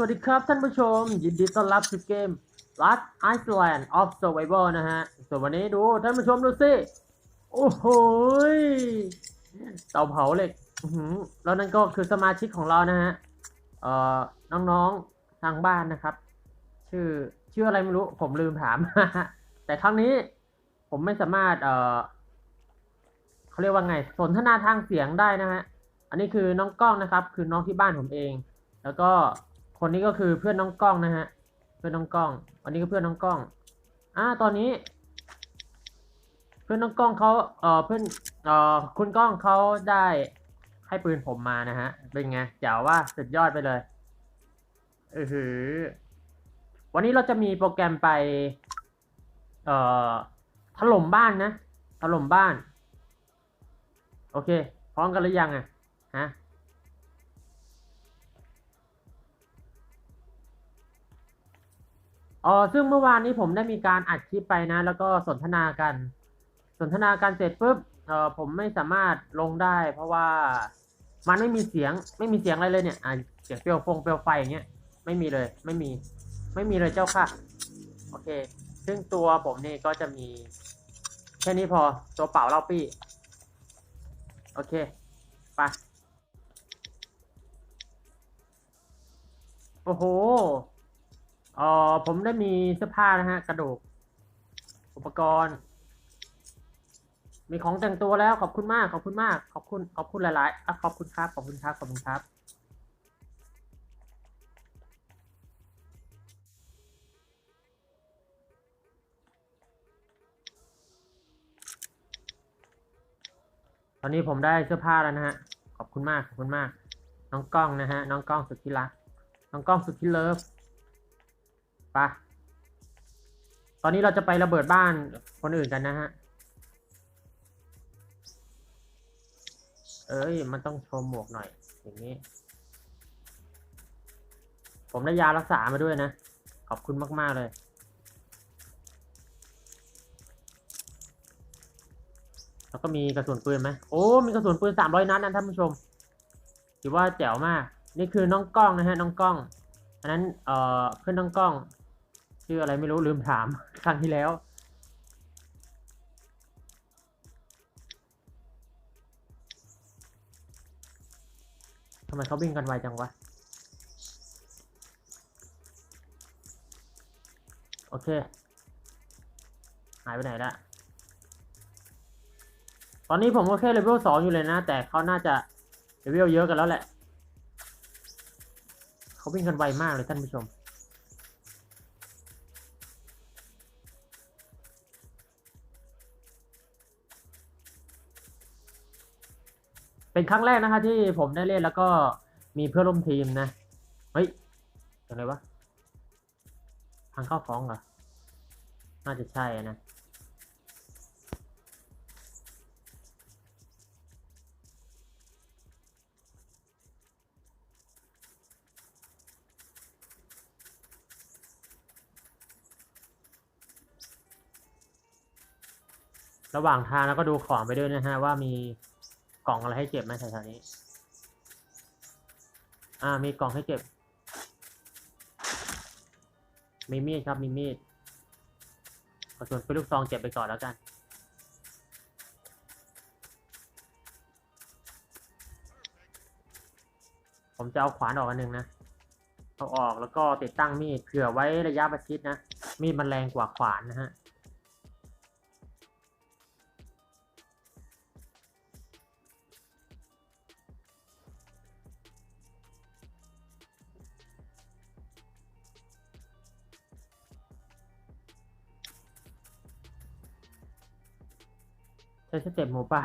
สวัสดีครับท่านผู้ชม ยินดีต้อนรับสู่เกม Last Island of Survival นะฮะส่วนวันนี้ดูท่านผู้ชมดูสิ โอ้โหเตาเผาเหล็กแล้วนั่นก็คือสมาชิกของเรานะฮะเอ่อน้องๆทางบ้านนะครับ ชื่อชื่ออะไรไม่รู้ผมลืมถาม แต่ครั้งนี้ผมไม่สามารถ เอ่อเขาเรียกว่าไง สนทนาทางเสียงได้นะฮะ อันนี้คือน้องกล้องนะครับ คือน้องที่บ้านผมเอง แล้วก็ คนนี้ก็คือเพื่อนน้องกล้องนะฮะ เพื่อนน้องกล้อง อันนี้ก็เพื่อนน้องกล้อง อ่า ตอนนี้ เพื่อนน้องกล้องเขาเอ่อเพื่อนเอ่อคุณกล้องเขาได้ให้ปืนผมมานะฮะ เป็นไงเจ๋วว่าสุดยอดไปเลยเออหือ วันนี้เราจะมีโปรแกรมไป เอ่อ ถล่มบ้านนะ ถล่มบ้าน โอเค พร้อมกันหรือยังอะฮะ อ๋อซึ่งเมื่อวานนี้ผมได้มีการอัดคลิปไปนะ แล้วก็สนทนากัน สนทนากันเสร็จปุ๊บเออผมไม่สามารถลงได้ เพราะว่ามันไม่มีเสียงไม่มีเสียงอะไรเลยเนี่ยอ่าเสียงเปลวฟงเปลวไฟอย่างเงี้ยไม่มีเลยไม่มี ไม่มีเลยเจ้าค่ะ โอเค ซึ่งตัวผมนี่ก็จะมี แค่นี้พอตัวเป่าเล่าปี้ โอเคไปโอ้โห เอ่อผมได้มีเสื้อผ้านะฮะ กระดูก อุปกรณ์ มีของแต่งตัวแล้วขอบคุณมาก ขอบคุณมาก ขอบคุณขอบคุณหลายๆอะขอบคุณครับ ขอบคุณครับ ขอบคุณครับตอนนี้ผมได้เสื้อผ้าแล้วนะฮะ ขอบคุณมาก ขอบคุณมาก น้องกล้องนะฮะ น้องกล้องสุดที่รัก น้องกล้องสุดที่เลิฟ ปะตอนนี้เราจะไประเบิดบ้านคนอื่นกันนะฮะ เอ้ย มันต้องโชว์หมวกหน่อย อย่างนี้ ผมได้ยารักษามาด้วยนะ ขอบคุณมาก ๆ เลยแล้วก็มีกระสุนปืนไหมโอ้ มีกระสุนปืนสามร้อยนัดนะท่านผู้ชม ถือว่าแจ๋วมาก นี่คือน้องกล้องนะฮะ น้องกล้อง อันนั้น เอ่อ เพื่อนน้องกล้อง ชื่ออะไรไม่รู้ลืมถาม ครั้งที่แล้ว ทำไมเขาวิ่งกันไวจังวะ โอเค หายไปไหนละตอนนี้ผมก็แค่เลเวลสองอยู่เลยนะ แต่เขาน่าจะเลเวลเยอะกันแล้วแหละ เขาวิ่งกันไวมากเลยท่านผู้ชม เป็นครั้งแรกนะคะที่ผมได้เล่นแล้วก็มีเพื่อนร่วมทีมนะ เฮ้ยอะไรวะทางเข้าฟ้องเหรอ น่าจะใช่นะระหว่างทางแล้วก็ดูของไปด้วยนะฮะว่ามี กล่องอะไรให้เก็บไหมแถวๆนี้ อ่า มีกล่องให้เก็บ มีมีดครับ มีมีดกระสุนปืนลูกซองเก็บไปก่อนแล้วกัน ผมจะเอาขวานออกอันหนึ่งนะ เอาออกแล้วก็ติดตั้งมีดเผื่อไว้ระยะประชิดนะ มีดมันแรงกว่าขวานนะฮะ สเต็ปหมูป่า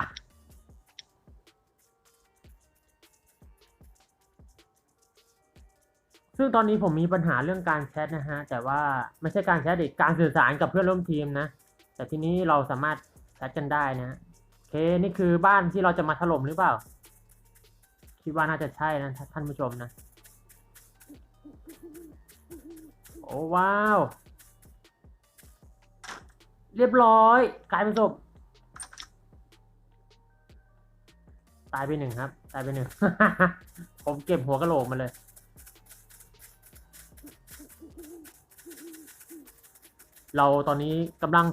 ซึ่งตอนนี้ผมมีปัญหาเรื่องการแชทนะฮะ แต่ว่าไม่ใช่การแชทดิการสื่อสารกับเพื่อนร่วมทีมนะ แต่ทีนี้เราสามารถแชทกันได้นะโอเคนี่คือบ้านที่เราจะมาถล่มหรือเปล่า คิดว่าน่าจะใช่นะท่านผู้ชมนะ โอ้ว้าว เรียบร้อย กลายเป็นศพ ตายไปหนึ่งครับ ตายไปหนึ่ง ผมเก็บหัวกระโหลกมาเลย เราตอนนี้กำลัง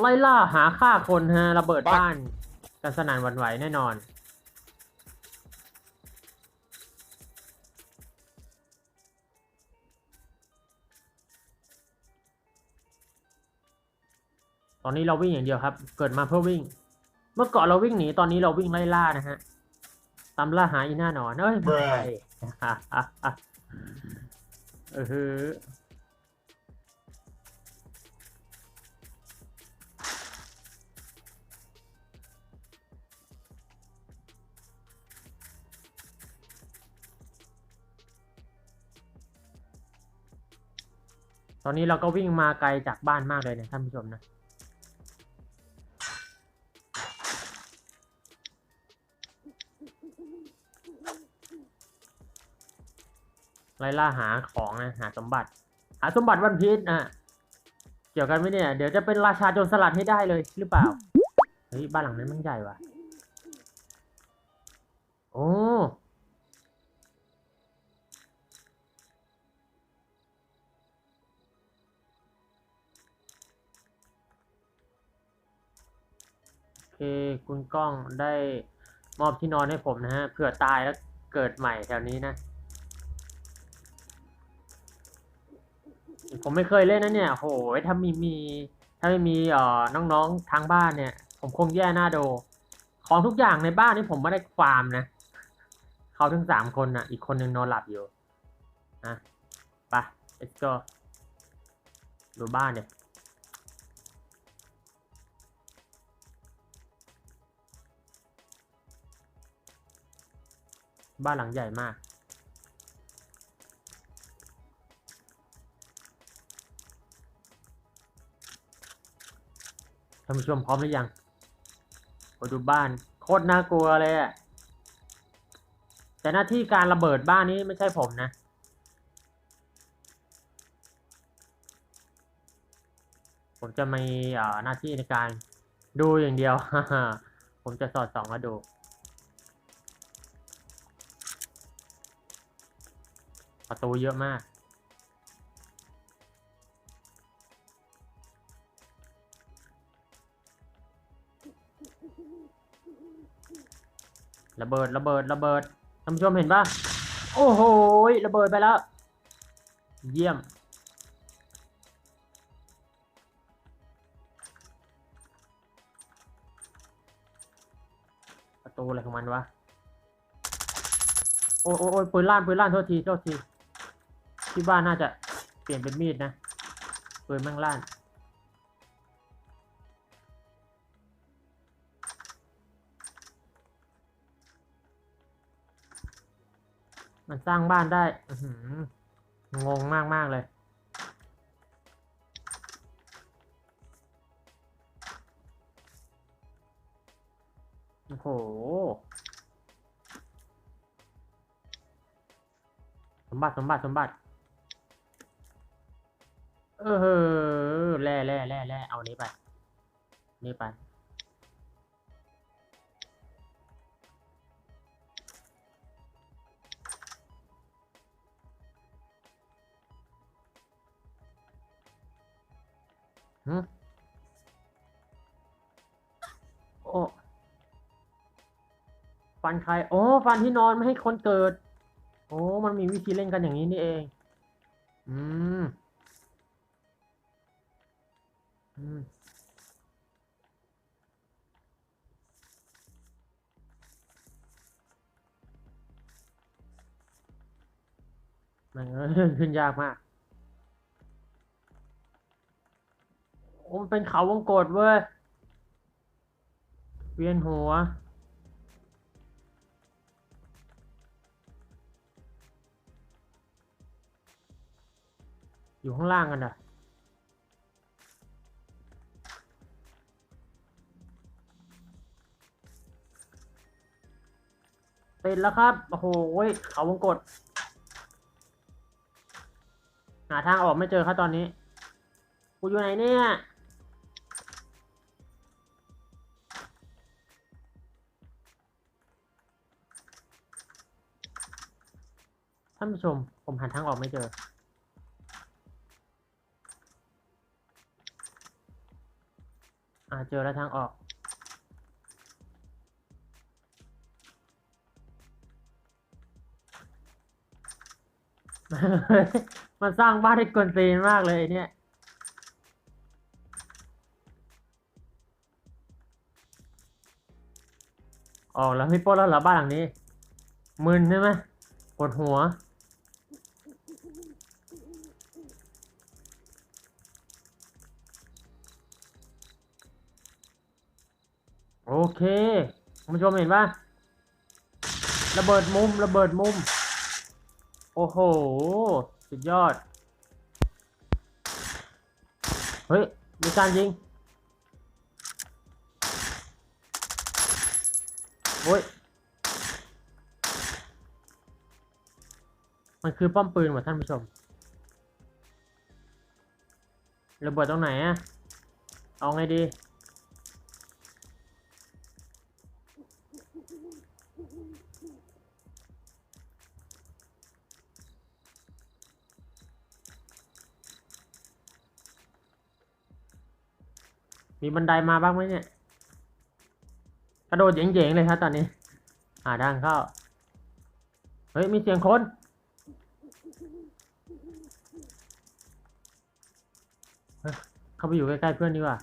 ไล่ล่าหาฆ่าคนฮะระเบิดบ้านกันสนานวันไหวแน่นอน ตอนนี้เราวิ่งอย่างเดียวครับ เกิดมาเพื่อวิ่ง เมื่อก่อนเราวิ่งหนีตอนนี้เราวิ่งไล่ล่านะฮะ ตามล่าหาอีหน้าหนอนเอ้ยไม่ใช่เออฮือตอนนี้เราก็วิ่งมาไกลจากบ้านมากเลยนะท่านผู้ชมนะ ไล่ล่าหาของนะหาสมบัติ หาสมบัติวันพีชอะเกี่ยวกันไหมเนี่ย เดี๋ยวจะเป็นราชาโจรสลัดให้ได้เลยหรือเปล่า เฮ้ย บ้านหลังนั้นมันใหญ่ว่ะ โอ้โอเคคุณก้องได้มอบที่นอนให้ผมนะฮะเผื่อตายแล้วเกิดใหม่แถวนี้นะ ผมไม่เคยเล่นนะเนี่ยโหยถ้ามีมี ถ้าไม่มีเอ่อน้องๆทางบ้านเนี่ย ผมคงแย่หน้าโด ของทุกอย่างในบ้านนี่ผมไม่ได้ฟาร์มนะ เขาทั้งสามคนน่ะ อีกคนนึงนอนหลับอยู่นะไป let's go ดูบ้านเนี่ยบ้านหลังใหญ่มาก ท่านผู้ชมพร้อมหรือยังมาดูบ้าน โคตรน่ากลัวเลยอะแต่หน้าที่การระเบิดบ้านนี้ไม่ใช่ผมนะ ผมจะมีอ่อหน้าที่ในการดูอย่างเดียว ผมจะสอดส่องแล้วดูประตูเยอะมาก ระเบิดระเบิดระเบิดท่านผู้ชมเห็นปะโอ้โหระเบิดไปแล้ว เยี่ยม ประตูอะไรของมันวะ โอ้ยโอ้โอ้ปืนลั่นปืนลั่นโทษทีโทษทีที่บ้านน่าจะเปลี่ยนเป็นมีดนะปืนแม่งลั่น มันสร้างบ้านได้งงมากมากๆเลย โอ้โห สมบัติ สมบัติ สมบัติ เออเฮ้อแร่แร่แร่แร่เอานี้ไป นี่ไป โอ้ฟันใคร โอ้ ฟันที่นอนไม่ให้คนเกิด โอ้ มันมีวิธีเล่นกันอย่างนี้นี่เอง อืม อืมมันขึ้นยากมาก เป็นเขาวงกตเว้ย เวียนหัว อยู่ข้างล่างกันอะติดแล้วครับ โอ้โหเขาวงกตหาทางออกไม่เจอครับตอนนี้ กูอยู่ไหนเนี่ยานผู้ชม ผมหาทางออกไม่เจอ อ่าเจอแล้วทางออก มันสร้างบ้านให้กวนตีนมากเลยเนี่ย ออกแล้วพี่โป้แล้วเหรอบ้านหลังนี้ มึนใช่ไหมปวดหัว คุณผู้ชมเห็นปะระเบิดมุมระเบิดมุม โอ้โห สุดยอด เฮ้ย มีการยิงโอ้ย มันคือป้อมปืนว่ะท่านผู้ชม ระเบิดตรงไหนอะเอาไงดี มีบันไดมาบ้างไหมเนี่ย กระโดดเย่งๆเลยครับตอนนี้หาทางเข้า เฮ้ย มีเสียงคนเฮ้ยเข้าไปอยู่ใกล้ๆเพื่อนดีกว่า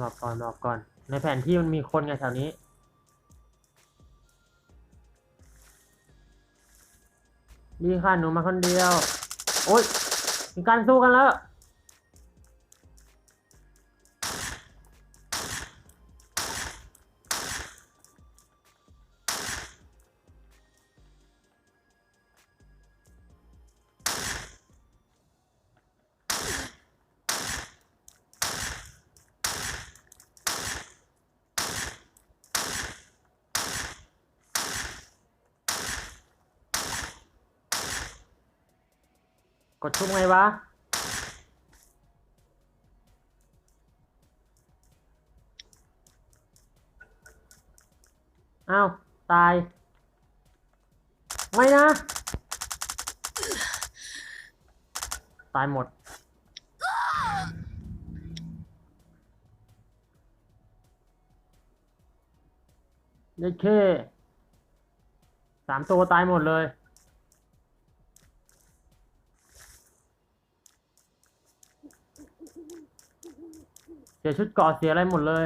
หมอบก่อนหมอบก่อน ในแผนที่มันมีคนไงแถวนี้ ดีค่ะหนูมาคนเดียว โอ๊ยมีการสู้กันแล้ว วะ อ้าว ตาย ไม่นะ ตายหมด เด็ดเคสามตัวตายหมดเลย เสียชุดเกาะเสียอะไรหมดเลย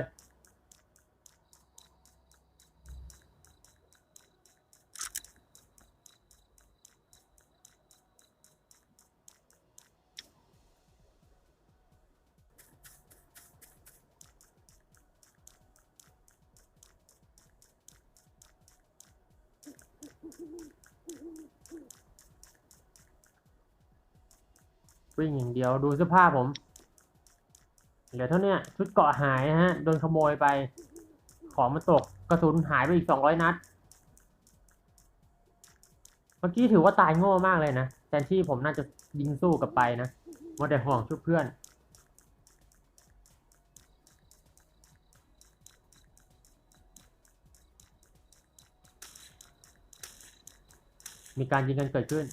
วิ่งอย่างเดียวดูเสื้อผ้าผม เหลือเท่านี้ชุดเกาะหายนะฮะ โดนขโมยไป ของมันตกกระสุนหายไปอีกสองร้อยนัด เมื่อกี้ถือว่าตายโง่มากเลยนะแทนที่ผมน่าจะยิงสู้กลับไปนะมัวแต่ห่วงชุดเพื่อนมีการยิงกันเกิดขึ้น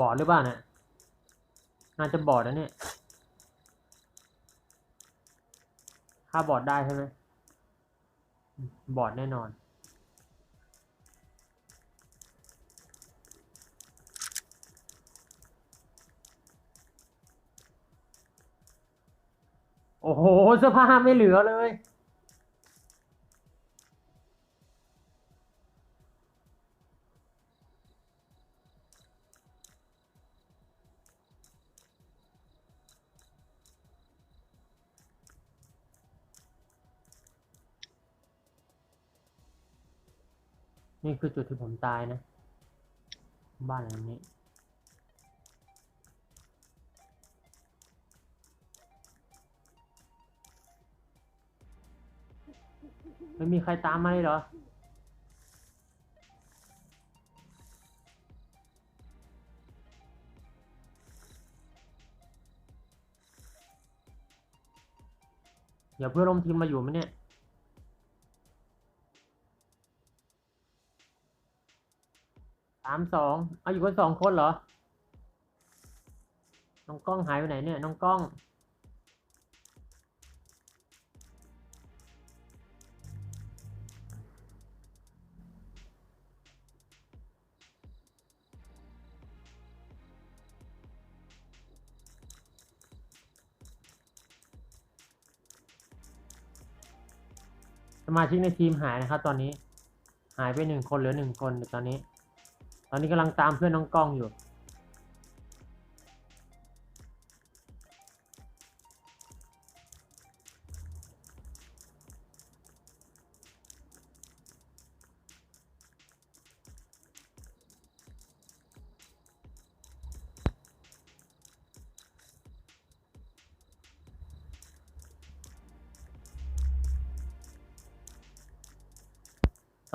บอดหรือเปล่าเนี่ยน่าจะบอดนะเนี่ยค่าบอดได้ใช่ไหมอืมบอดแน่นอนโอ้โหเสื้อผ้าไม่เหลือเลย นี่คือจุดที่ผมตายนะ บ้านหลังนี้ ไม่มีใครตามมาเลยเหรอเดี๋ยวเพื่อนร่วมทีมมาอยู่ไหมเนี่ย สามสองเอาอยู่กันสองคนเหรอ น้องกล้องหายไปไหนเนี่ย น้องกล้อง สมาชิกในทีมหายนะครับ ตอนนี้ หายไปหนึ่งคนเหลือหนึ่งคนตอนนี้ ตอนนี้กำลังตามเพื่อนน้องกล้องอยู่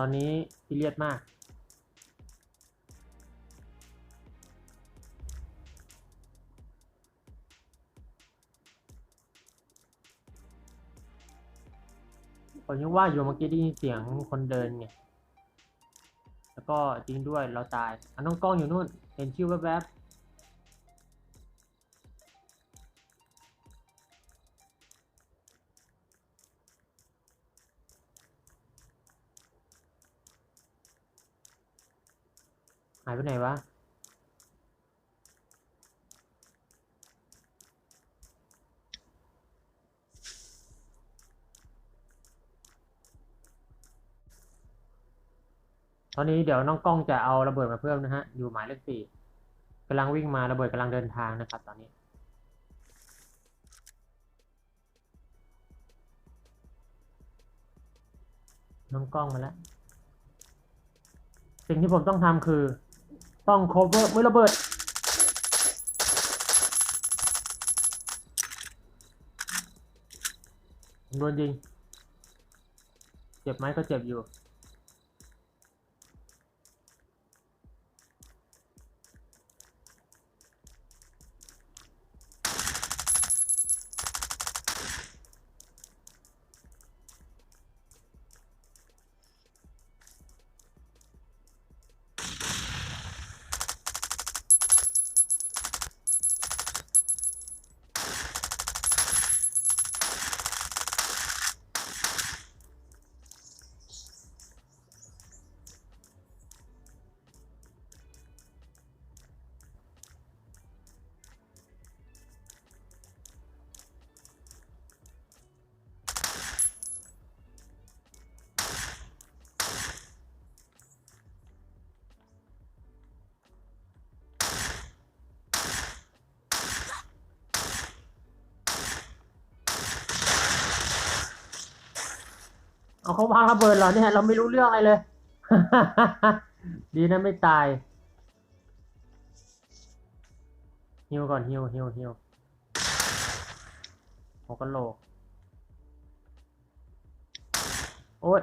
ตอนนี้ซีเรียสมาก ผมยังว่าอยู่เมื่อกี้ได้ยินเสียงคนเดินไงแล้วก็จริงด้วยเราตายอะน้องกล้องอยู่นู่น เห็นชื่อแวบๆหายไปไหนวะ ตอนนี้เดี๋ยวน้องกล้องจะเอาระเบิดมาเพิ่มนะฮะ อยู่หมายเลขสี่กำลังวิ่งมาระเบิดกำลังเดินทางนะครับ ตอนนี้ น้องกล้องมาแล้ว สิ่งที่ผมต้องทำคือ ต้อง cover ไม่ระเบิดโดนยิง เจ็บไหมก็เจ็บอยู่ เอาเขาวางระเบิดเหรอเนี่ย เราไม่รู้เรื่องอะไรเลย ดีนะไม่ตายฮิวก่อนฮิวฮิวฮิวหัวกะโหลก โอ๊ย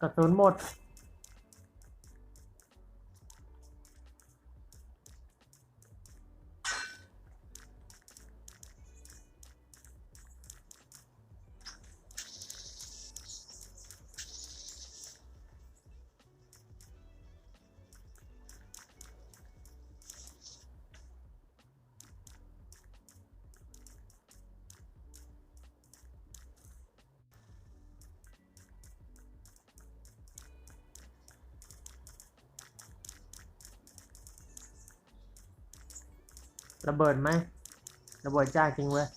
กระสุนหมด ระเบิดไหมระเบิดจ้าจริงเว้ย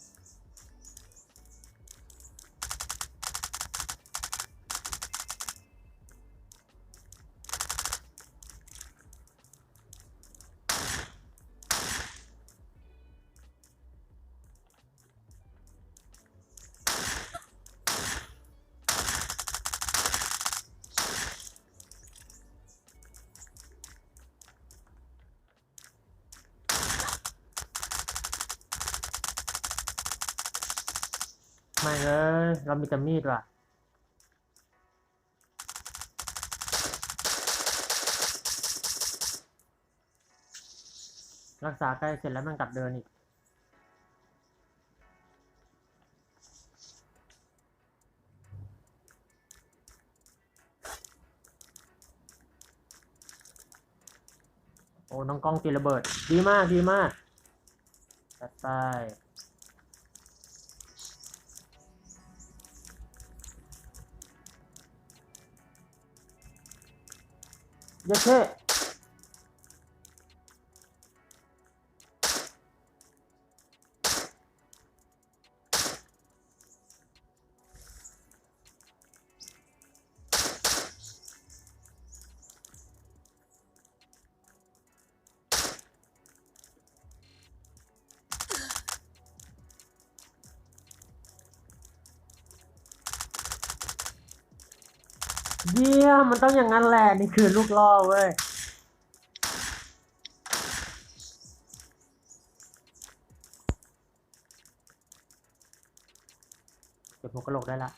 ไม่เลยเรามีแต่มีดว่ะรักษาใกล้เสร็จแล้วมันกลับเดินอีก โอ้ น้องกล้องตีระเบิด ดีมาก ดีมากจัดไป เยอ เยี่ยมมันต้องอย่างนั้นแหละ นี่คือลูกล่อเว้ย เก็บหมวกะโหลกได้ละ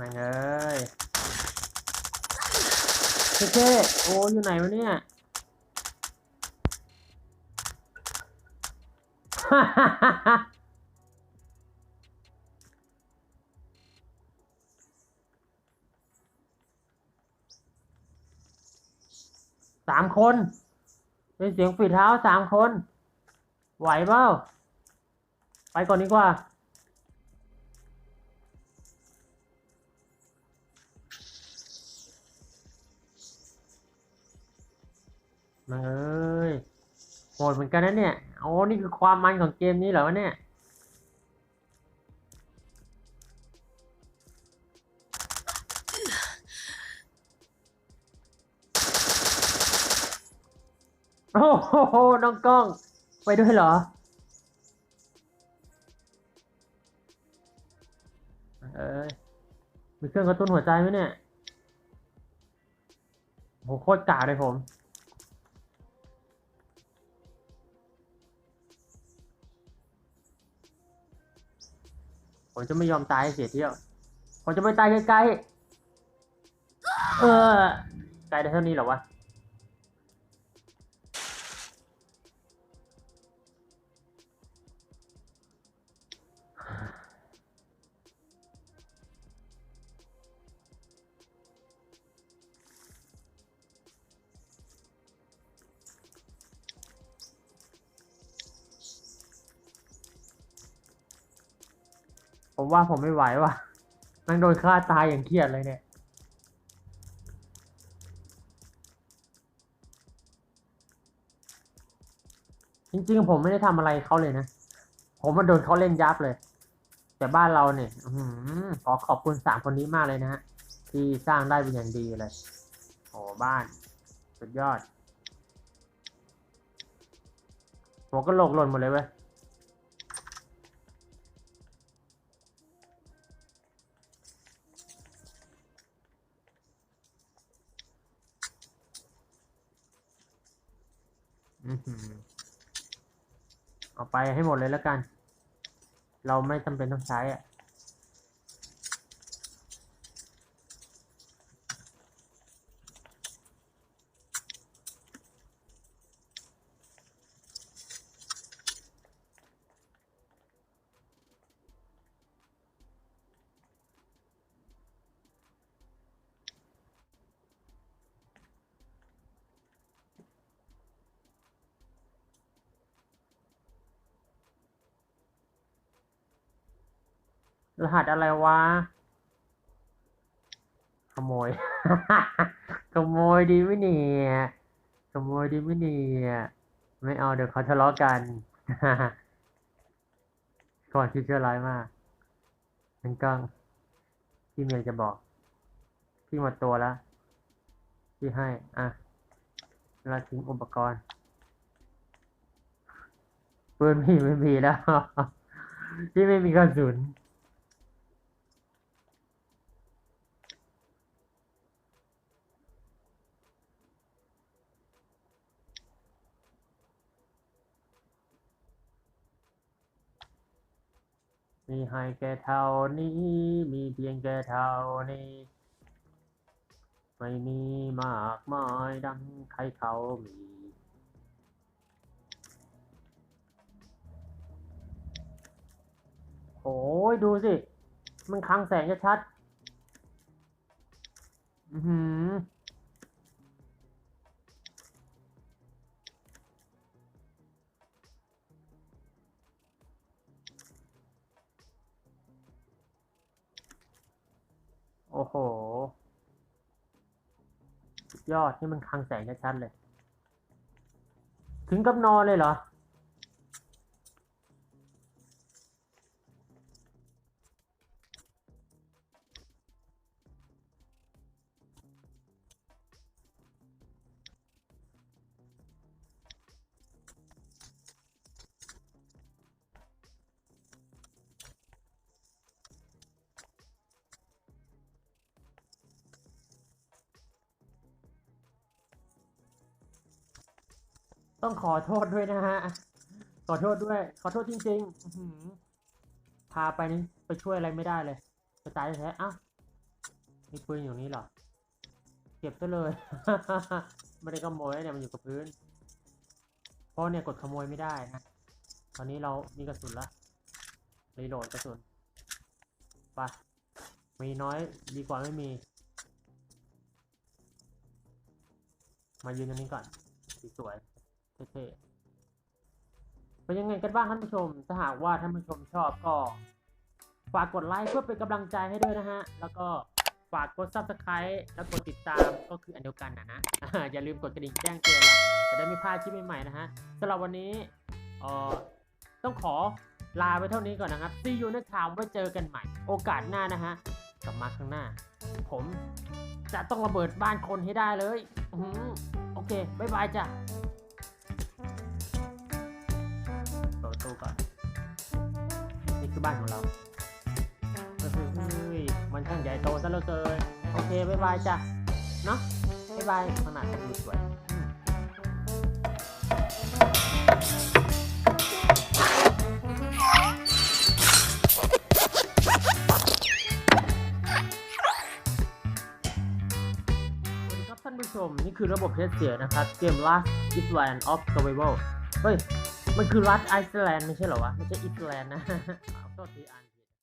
ม่งเอ้ยเท่ๆโอ้อยู่ไหนวะเนี่ยสามคน เป็นเสียงฝีเท้าสามคน ไหวเปล่า ไปก่อนดีกว่า มาเอ้ยโหดเหมือนกันนะเนี่ยโอ้นี่คือความมันของเกมนี้เหรอวะเนี่ยโอ้โหน้องกล้อง ไปด้วยเหรอเอ้ยมีเครื่องกระตุ้นหัวใจไหมเนี่ยโหโคตรกาเลยผม ผมจะไม่ยอมตายให้เสียเที่ยว ผมจะไปตายไกลๆ เออไกลได้เท่านี้เหรอวะ ผมว่าผมไม่ไหวว่ะแมันโดนฆ่าตายอย่างเครียดเลยเนี่ย จริงๆ ผมไม่ได้ทำอะไรเขาเลยนะ ผมมาโดนเขาเล่นยับเลย แต่บ้านเราเนี่ยอขอขอบคุณสามคนนี้มากเลยนะฮะ ที่สร้างได้เป็นอย่างดีเลย โอ้บ้าน สุดยอดหัวก็โหลกหล่นหมดเลยเว้ย ให้หมดเลยแล้วกัน เราไม่จำเป็นต้องใช้อะ รหัสอะไรวะ ขโมย ขโมยดีไหมเนี่ยขโมยดีไหมเนี่ยไม่เอาเดี๋ยวเขาทะเลาะกันก่อนที่เชื่อร้ายมากนันกังพี่เมียจะบอก พี่หมดตัวแล้ว พี่ให้ อะเราทิ้งอุปกรณ์ปืนพี่ไม่มีแล้ว พี่ไม่มีกระสุน มีให้แค่เท่านี้ มีเพียงแค่เท่านี้ ไม่มีมากมายดังใครเขามี โอ้ยดูสิ มันคลังแสงชัดๆอือหือ โอ้โห ยอดนี่มันคลังแสงชัดๆเลย ถึงกับนอนเลยเหรอ ต้องขอโทษด้วยนะฮะ ขอโทษด้วย ขอโทษจริงๆอืพาไปนี่ไปช่วยอะไรไม่ได้เลยจะตายแท้ๆเอ้ามีปืนอยู่นี่เหรอ เก็บซะเลย ไม่ได้ขโมยเนี่ยมันอยู่กับพื้น เพราะเนี่ยกดขโมยไม่ได้นะ ตอนนี้เรามีกระสุนละรีโหลดกระสุนไปมีน้อยดีกว่าไม่มี มายืนตรงนี้ก่อนสวย เท่ๆเป็นยังไงกันบ้างท่านผู้ชม ถ้าหากว่าท่านผู้ชมชอบก็ ฝากกดไลค์เพื่อเป็นกำลังใจให้ด้วยนะฮะ แล้วก็ฝากกด subscribe แล้วกดติดตามก็คืออันเดียวกันนะนะ อย่าลืมกดกระดิ่งแจ้งเตือนจะได้ไม่พลาดคลิปใหม่ๆนะฮะสำหรับวันนี้เอ่อต้องขอลาไปเท่านี้ก่อนนะครับ See you next time ไว้เจอกันใหม่ โอกาสหน้านะฮะกลับมาข้างหน้า ผมจะต้องระเบิดบ้านคนให้ได้เลยโอเค บ๊ายบายจ้ะ ตูก่อน นี่คือบ้านของเราเฮ้ยมันช่างใหญ่โตซะเหลือเกิน โอเคบ๊ายบายจ้ะ เนาะบ๊ายบายขนาดดูสวยอืมสวัสดีครับท่านผู้ชม นี่คือระบบเทสเสียนะครับ เกม Last Island of Survival เฮ้ย มันคือรัฐไอซ์แลนด์ไม่ใช่เหรอวะ ไม่ใช่อิสแลนด์นะขอโทษทีอัน